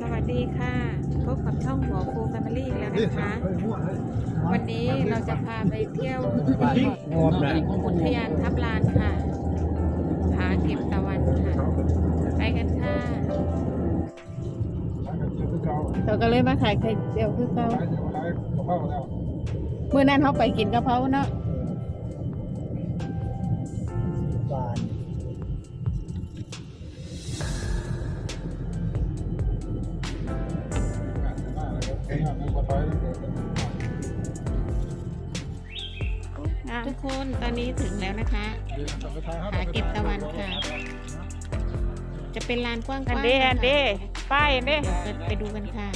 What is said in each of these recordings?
สวัสดีค่ะพบกับช่องหัวฟูแฟมิลี่อีกแล้วนะคะ วันนี้เราจะพาไปเที่ยวอุทยานทับลานค่ะผาเก็บตะวันค่ะ ไปกันค่ะเราก็เลยมาขายไข่เจียวคือเก่าเมื่อนั้นเขาไปกินกะเพราเนาะ ทุกคนตอนนี้ถึงแล้วนะคะผาเก็บตะวันค่ะ จะเป็นลานกว้างๆอันเด้อันเด้ค่ะป้ายอันเด้เดี๋ยวไปดูกันค่ะ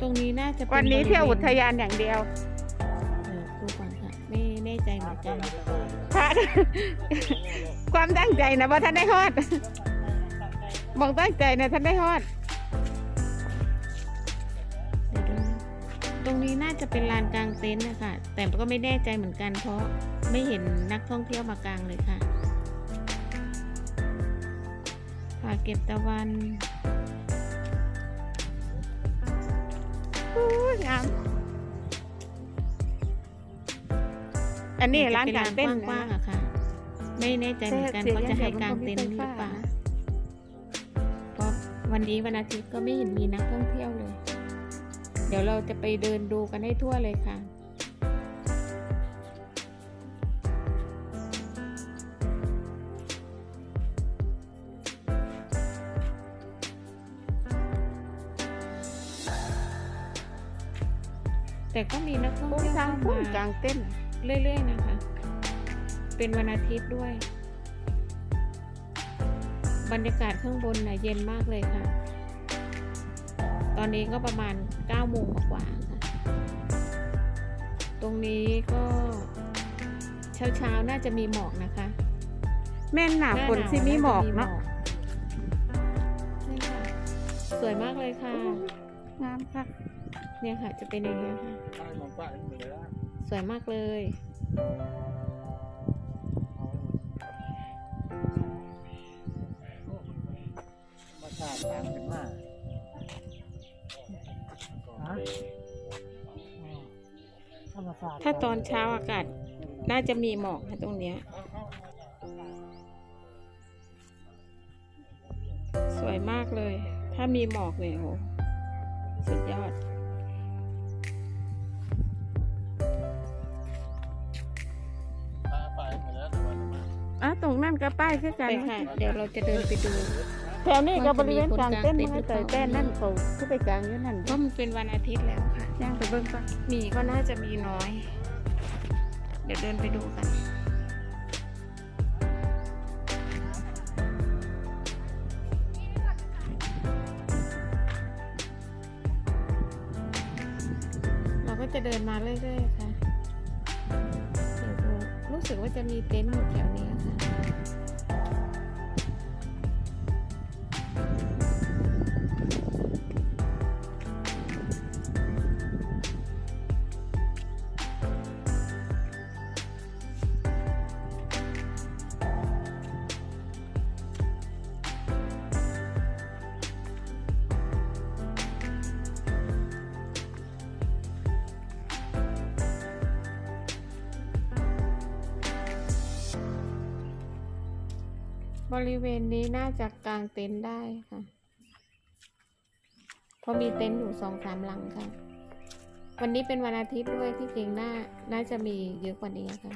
ตรงนี้น่าจะป็วันนี้เที่ยวอุทบริยานอย่างเดียวเวณเออดูก่อนค่ะ ไม่แน่ใจเหมือนกันค่ะ ความตั้งใจนะว่าท่านได้ฮอด บอกตั้งใจนะท่านได้ฮอด ตรงนี้น่าจะเป็นลานกลางเต็นท์นะคะ แต่ก็ไม่แน่ใจเหมือนกัน เพราะไม่เห็นนักท่องเที่ยวมากลางเลยค่ะผาเก็บตะวันอู้ยงามอันนี้ร้านกลางเต้นกว้างอะค่ะ ไม่แน่ใจเหมือนกันเขาจะให้กลางเต็นท์หรือเปล่าเพราะวันนี้วันอาทิตย์ก็ไม่เห็นมีนักท่องเที่ยวเลย เดี๋ยวเราจะไปเดินดูกันให้ทั่วเลยค่ะแต่ก็มีนักท่องพุ่งเที่ยวทางเข้าพุ่งมากลางเต้นเรื่อย ๆ นะคะ เป็นวันอาทิตย์ด้วย บรรยากาศข้างบนนะเย็นมากเลยค่ะ ตอนนี้ก็ประมาณ9โมงกว่าๆค่ะ ตรงนี้ก็เช้าๆน่าจะมีหมอกนะคะ แม่นหนาฝนสิมีหมอกเนาะนี่ค่ะ สวยมากเลยค่ะ งามค่ะ เนี่ยค่ะจะเป็นอย่างนี้ยค่ะสวยมากเลยาสร้างทางขึ้นมาฮะธรรมศาสตร์ถ้าตอนเช้าอากาศน่าจะมีหมอกนะตรงเนี้ย สวยมากเลย ถ้ามีหมอกเนี่ยโหสุดยอดไปหมดแล้วแต่ว่าจะมาอะตรงนั่นก็ป้ายคือกันไปค่ะ เดี๋ยวเราจะเดินไปดู แถวนี้ก็บริเวณกลางเต้นมันมันจะก็มีคนกลางเต้นเตยเต้นนั่นเขาคือไปกลางอยู่นั่นเพราะมันเป็นวันอาทิตย์แล้วค่ะย่างไปเบิ่งก่อนมีก็น่าจะมีน้อย เดี๋ยวเดินไปดูกันเราก็จะเดินมาเรื่อยๆค่ะเดี๋ยวดูรู้สึกว่าจะมีเต็นท์อยู่แถวนี้ ริเวณนี้น่าจะกางเต็นท์ได้ค่ะ เพราะมีเต็นท์อยู่สองสามหลังค่ะ วันนี้เป็นวันอาทิตย์ด้วยที่จริงน่าน่าจะมีเยอะกว่านี้ค่ะ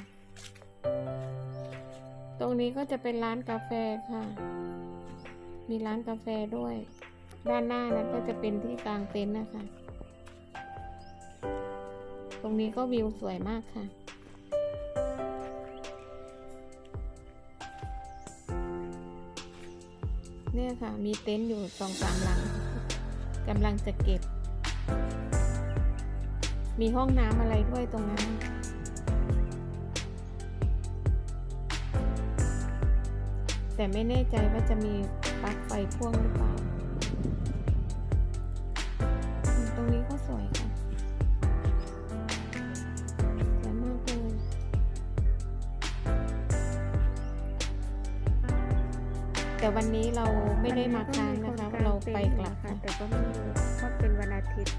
ตรงนี้ก็จะเป็นร้านกาแฟค่ะ มีร้านกาแฟด้วย ด้านหน้านั้นก็จะเป็นที่กลางเต็นท์นะคะ ตรงนี้ก็วิวสวยมากค่ะ เนี่ยค่ะ มีเต็นท์อยู่สองสามหลังกำลังจะเก็บ มีห้องน้ำอะไรด้วยตรงนั้นแต่ไม่แน่ใจว่าจะมีปลั๊กไฟพ่วงหรือเปล่า แต่วันนี้เราไม่ได้มาค้างนะคะ เราไปกลับค่ะค่ะแต่ก็ไม่มีเพราะเป็นวันอาทิตย์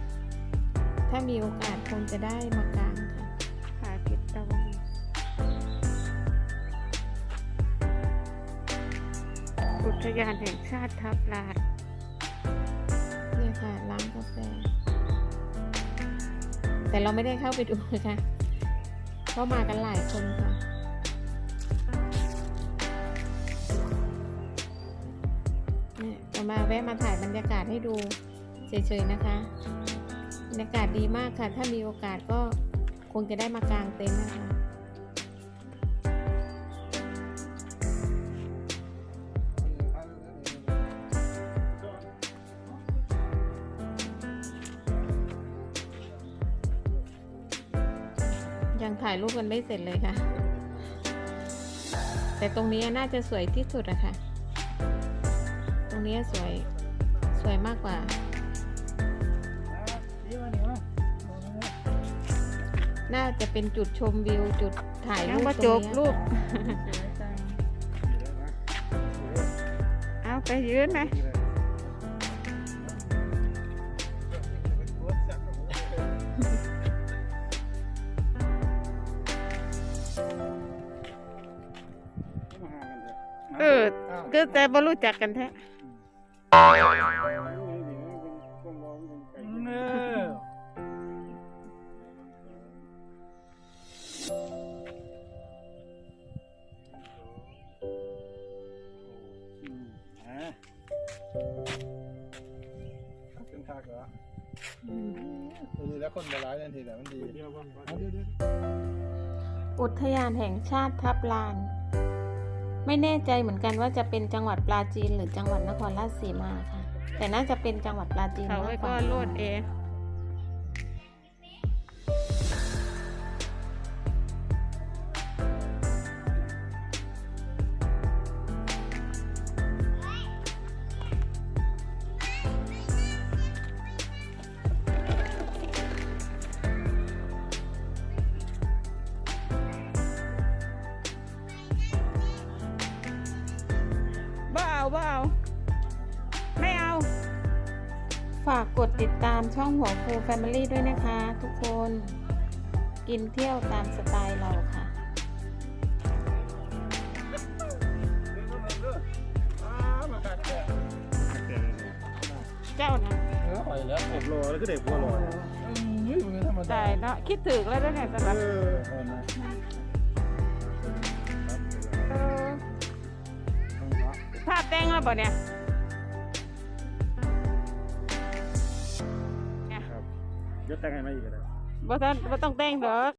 ถ้ามีโอกาสคงจะได้มากางค่ะพระอาทิตย์ตะวันอุทยานแห่งชาติทับลานเนี่ยค่ะร้านกาแฟ แต่เราไม่ได้เข้าไปดูค่ะเพราะมากันหลายคนค่ะ มาแวะมาถ่ายบรรยากาศให้ดูเฉยๆนะคะบรรยากาศดีมากค่ะ ถ้ามีโอกาสก็คงจะได้มากางเต็นท์นะคะยังถ่ายรูปกันไม่เสร็จเลยค่ะ แต่ตรงนี้น่าจะสวยที่สุดอะค่ะ รงนี้สวย สวยมากกว่านี่มาเนี่ยมาน่าจะเป็นจุดชมวิวจุดถ่ายยัรูงปมาตจรงบนี้ลูกเอาไปยืนไหมเออก็แต่บ่รู้จักกันแท้ เป็นคากเหรอทีแล้วคนมาร้ายทันทีแต่มันดี อุทยานแห่งชาติทับลาน ไม่แน่ใจเหมือนกันว่าจะเป็นจังหวัดปราจีนหรือจังหวัดนครราชสีมาค่ะ แต่น่าจะเป็นจังหวัดปราจีนเขาไว้มากกว่า บ่เอาบ่เอา ไม่เอา ฝากกดติดตามช่องหัวฟูแฟมิลี่ด้วยนะคะ ทุกคน กินเที่ยวตามสไตล์เราค่ะมากัดแกะเจ้านะเออหอยแล้วผมรอแล้วก็เด็กบัวลอยเฮ้ยมันธรรมดา ตายเนาะคิดถึงแล้วเนี่ยสำหเอรับอเอานะเอ บ่เนี่ยครับยศแต่งให้มาอีกแล้วบ่ต้องบ่ต้องแต่งดอก